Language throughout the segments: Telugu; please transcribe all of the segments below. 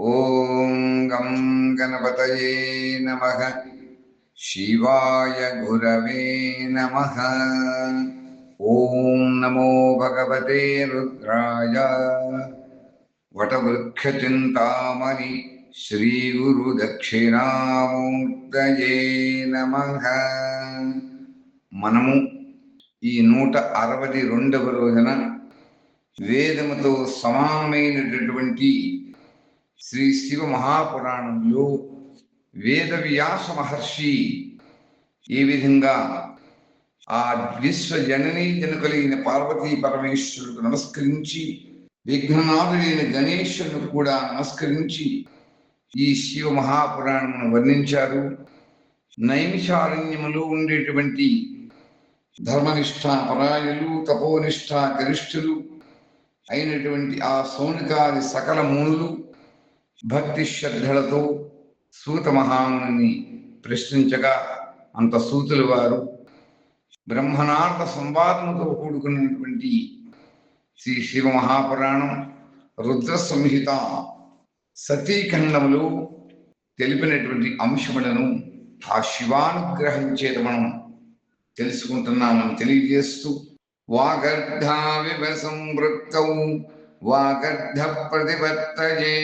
ॐ गं गणपतये नमः शिवाय गुरवे नमः ॐ नमो भगवते रुद्राय वटवृक्षचिन्तामणि శ్రీగురుదక్షిణామూర్తయే నమ మనము ఈ నూట అరవై రెండవ రోజున వేదముతో సమానమైనటువంటి శ్రీ శివ మహాపురాణంలో వేద వ్యాస మహర్షి ఏ విధంగా ఆ విశ్వ జననీ జనకులైన పార్వతీ పరమేశ్వరుడు నమస్కరించి విఘ్ననాథుడైన గణేశుడు కూడా నమస్కరించి ఈ శివ మహాపురాణమును వర్ణించారు. నైమిషారణ్యములో ఉండేటువంటి ధర్మనిష్ట పరాయలు తపోనిష్ట గరిష్ఠులు అయినటువంటి ఆ సౌనికాది సకల మూనులు భక్తి శ్రద్ధలతో సూత మహాముని ప్రశ్నించగా అంత సూతులు వారు బ్రహ్మనార్థ సంవాదముతో కూడుకున్నటువంటి శ్రీ శివ మహాపురాణం రుద్ర సంహిత సతీఖండములు తెలిపినటువంటి అంశములను ఆ శివానుగ్రహం చేత మనం తెలుసుకుంటున్నామని తెలియజేస్తూ వాగర్ధావివ సంవృత్తౌ వాగర్ధ ప్రతిపత్తయే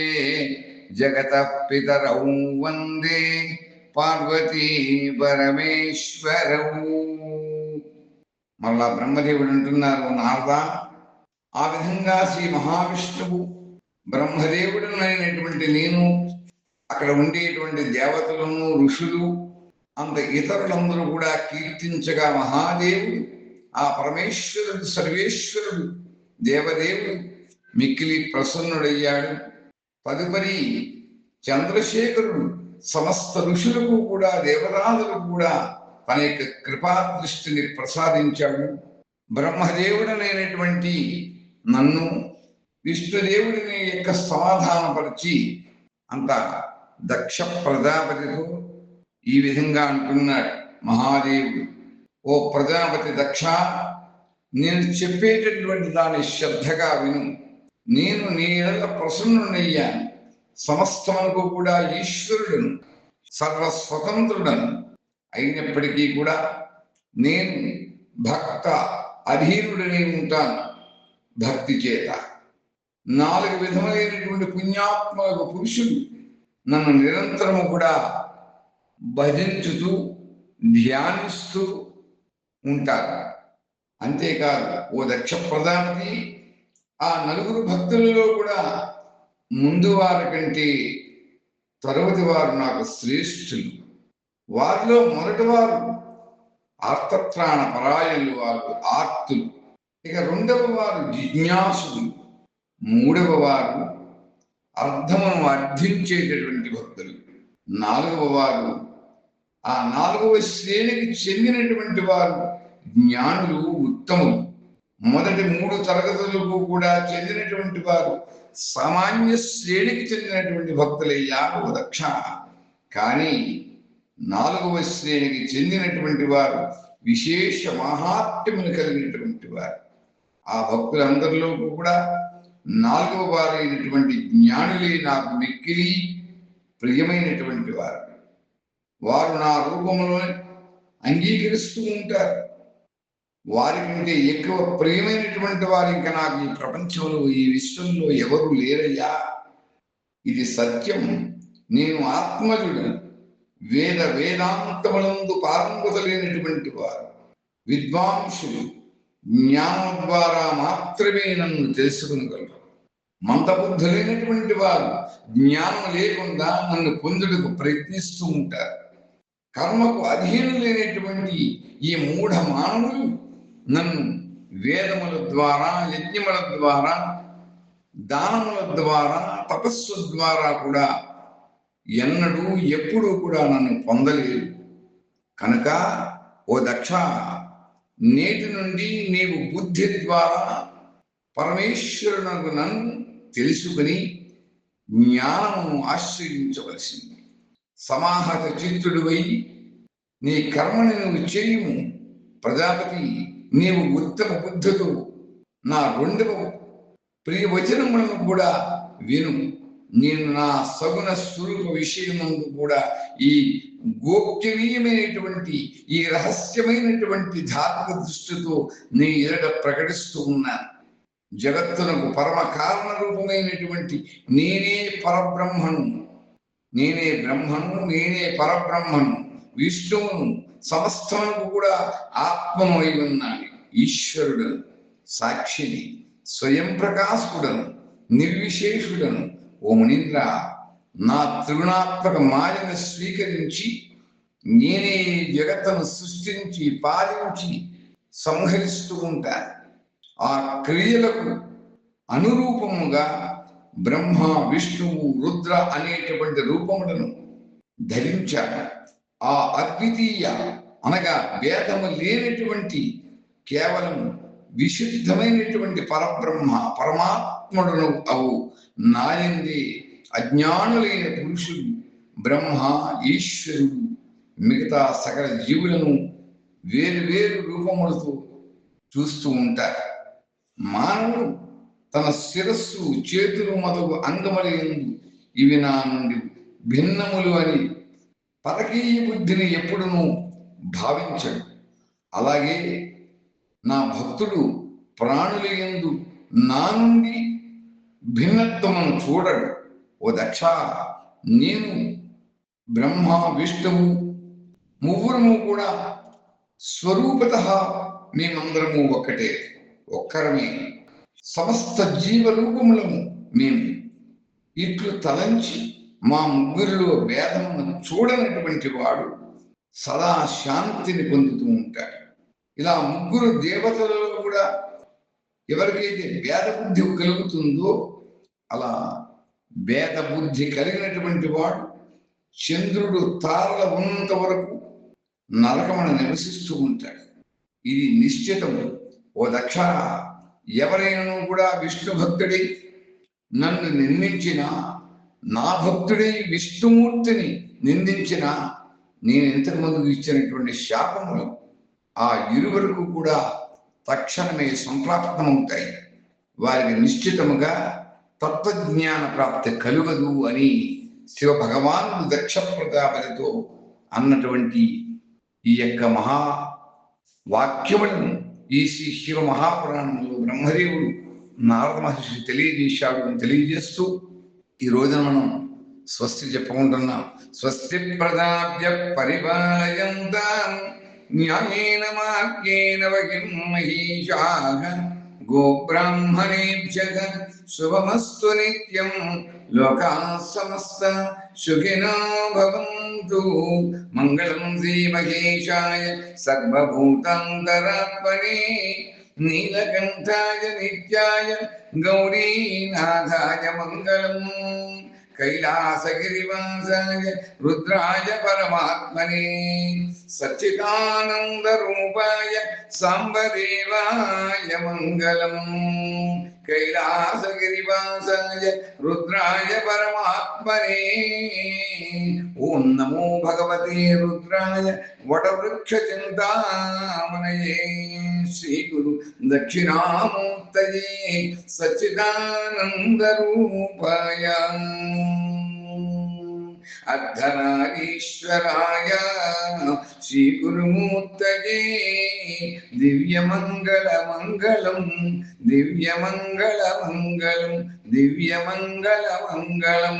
జగత పితరౌ వందే పార్వతీ పరమేశ్వరౌ మళ్ళా బ్రహ్మదేవుడు అంటున్నారు నారద ఆ విధంగా శ్రీ మహావిష్ణువు బ్రహ్మదేవుడు అయినటువంటి నేను అక్కడ ఉండేటువంటి దేవతలను ఋషులు అంత ఇతరులందరూ కూడా కీర్తించగా మహాదేవుడు ఆ పరమేశ్వరుడు సర్వేశ్వరుడు దేవదేవుడు మిక్కిలి ప్రసన్నుడయ్యాడు. తదుపరి చంద్రశేఖరుడు సమస్త ఋషులకు కూడా దేవరాజులకు కూడా తన యొక్క కృపా దృష్టిని ప్రసాదించాడు. బ్రహ్మదేవుడనైనటువంటి నన్ను విష్ణుదేవుడిని యొక్క సమాధానపరిచి అంత దక్ష ప్రజాపతితో ఈ విధంగా అంటున్నాడు మహాదేవుడు. ఓ ప్రజాపతి దక్ష నేను చెప్పేటటువంటి దాని శ్రద్ధగా విను. నేను నీ ఎడల ప్రసన్నుడయ్యాను సమస్తమునకు కూడా సర్వ సర్వస్వతంత్రుడను అయినప్పటికీ కూడా నేను భక్త అధీనుడనే ఉంటాను భక్తి చేత. నాలుగు విధములైనటువంటి పుణ్యాత్మక పురుషులు నన్ను నిరంతరము కూడా భజించుతూ ధ్యానిస్తూ ఉంటారు. అంతేకాదు ఓ దక్ష ప్రధానికి ఆ నలుగురు భక్తులలో కూడా ముందు వారి కంటే తరువాతి వారు నాకు శ్రేష్ఠులు. వారిలో మొదటి వారు ఆర్తత్రాణ పరాయణులు వారు ఆర్తులు. ఇక రెండవ వారు జిజ్ఞాసులు. మూడవ వారు అర్థమును అర్థించేటటువంటి భక్తులు. నాలుగవ వారు ఆ నాలుగవ శ్రేణికి చెందినటువంటి వారు జ్ఞానులు ఉత్తములు. మొదటి మూడు తరగతులకు కూడా చెందినటువంటి వారు సామాన్య శ్రేణికి చెందినటువంటి భక్తులే యాదవ దక్ష. కానీ నాలుగవ శ్రేణికి చెందినటువంటి వారు విశేష మహాత్మ్యమును కలిగినటువంటి వారు. ఆ భక్తులందరిలో కూడా నాలుగవ వారైనటువంటి జ్ఞానులే నాకు మిక్కిలి ప్రియమైనటువంటి వారు. వారు నా రూపంలో అంగీకరిస్తూ ఉంటారు. వారి కంటే ఎక్కువ ప్రియమైనటువంటి వారు ఇంకా నాకు ఈ ప్రపంచంలో ఈ విశ్వంలో ఎవరు లేరయ్యా. ఇది సత్యం. నేను ఆత్మజుడను వేద వేదాంతములందు పారంగతులైనటువంటి వారు. విద్వాంసులు. జ్ఞానం ద్వారా మాత్రమే నన్ను తెలుసుకునగలరు. మందబుద్ధులైనటువంటి వారు జ్ఞానం లేకుండా నన్ను పొందుటకు ప్రయత్నిస్తూ ఉంటారు. కర్మకు అధీనం లేనటువంటి ఈ మూఢ మానవులు నన్ను వేదముల ద్వారా యజ్ఞముల ద్వారా దానముల ద్వారా తపస్సు ద్వారా కూడా ఎన్నడూ ఎప్పుడూ కూడా నన్ను పొందలేదు. కనుక ఓ దక్ష నేటి నుండి నీవు బుద్ధి ద్వారా పరమేశ్వరునకు నన్ను తెలుసుకుని జ్ఞానము ఆశ్రయించవలసింది. సమాహత చిత్తుడువై నీ కర్మని నువ్వు చేయము. ప్రజాపతి నీవు ఉత్తమ బుద్ధుడు నా రెండవ ప్రియ వచనములను కూడా విను. నేను నా సగుణ స్వరూప విషయమందు కూడా ఈ గోప్యనీయమైనటువంటి ఈ రహస్యమైనటువంటి ధార్మిక దృష్టితో నీ ఎదుట ప్రకటిస్తూ ఉన్నాను. జగత్తునకు పరమ కారణ రూపమైనటువంటి నేనే పరబ్రహ్మను. నేనే బ్రహ్మను నేనే పరబ్రహ్మను. విష్ణువును సమస్తమునకు కూడా ఆత్మమై ఉన్నాడు ఈశ్వరుడు సాక్షిని స్వయం ప్రకాశకుడను నిర్విశేషుడను ఓ మునీంద్ర నా త్రిగుణాత్మక మాయను స్వీకరించి నేనే ఈ జగత్తును సృష్టించి పాలించి సంహరిస్తూ ఉంటాను ఆ క్రియలకు అనురూపముగా బ్రహ్మ విష్ణువు రుద్ర అనేటువంటి రూపములను ధరించాడు. ఆ అద్వితీయ అనగా భేదము లేనటువంటి కేవలం విశుద్ధమైనటువంటి పరబ్రహ్మ పరమాత్ముడు అవు. నాయంది అజ్ఞానులైన పురుషుడు బ్రహ్మ ఈశ్వరుడు మిగతా సకల జీవులను వేరు వేరు రూపములతో చూస్తూ ఉంటారు. మానవుడు తన శిరస్సు చేతులు మొదలు అంగములందు ఇవి నా నుండి భిన్నములు అని పరకీయ బుద్ధిని ఎప్పుడునూ భావించడు. అలాగే నా భక్తుడు ప్రాణుల యందు నా నుండి భిన్నత్వమును చూడడు. ఓ దక్ష నేను బ్రహ్మ విష్ణువు ముగ్గురము కూడా స్వరూపత మేమందరము ఒక్కటే. ఒక్కరమే. సమస్త జీవరూపములము మేము ఇట్లు తలంచి మా ముగ్గురిలో భేదమును చూడనటువంటి వాడు సదా శాంతిని పొందుతూ ఉంటాడు. ఇలా ముగ్గురు దేవతలలో కూడా ఎవరికైతే భేద బుద్ధి కలుగుతుందో అలా భేద బుద్ధి కలిగినటువంటి వాడు చంద్రుడు తారల ఉన్నంత వరకు నరకమని నివసిస్తూ ఉంటాడు. ఇది నిశ్చితము. ఓ దక్ష ఎవరైనా కూడా విష్ణు భక్తుడై నన్ను నిర్మించినా నా భక్తుడై విష్ణుమూర్తిని నిందించిన నేను ఇంతకు ముందు ఇచ్చినటువంటి శాపములు ఆ ఇరువురకు కూడా తక్షణమే సంప్రాప్తమవుతాయి. వారికి నిశ్చితముగా తత్వజ్ఞాన ప్రాప్తి కలుగదు అని శివ భగవానుడు దక్ష ప్రజాపతితో అన్నటువంటి ఈ యొక్క మహా వాక్యములను ఈ శ్రీ శివ మహాపురాణంలో బ్రహ్మదేవుడు నారద మహర్షి తెలియజేశాడు అని తెలియజేస్తూ ఈ రోజున మనం స్వస్తి చెప్పుకుంటున్నాం. స్వస్తి ప్రదాప్య పరిపాలయంతాం న్యాయేన మార్గేణ వగిం మహీషాః గోబ్రాహ్మణేభ్యః శుభమస్తు నిత్యం. లోకాः సమస్త సుఖినో భవంతు. మంగళం శ్రీమహేశాయ సర్వభూతాంతరాత్మనే நீலகண்டாய நித்யாய கௌரீநாதாய மங்களம். கைலாசகிரிவாசாய ருத்ராய பரமாத்மனே. சச்சிதானந்த ரூபாய சாம்பதேவாய மங்களம். கைலாசகிரிவாசாய ருத்ராய பரமாத்மனே. భగవతే రుద్రాయ వటవృక్ష చింతామనయే శ్రీ గురు దక్షిణామూర్తయే సచ్చిదానందరూపాయ. అర్ధనారీశ్వరాయ శ్రీ గురుమూర్తయే దివ్యమంగళ మంగళం దివ్యమంగళ మంగళం దివ్యమంగళ మంగళం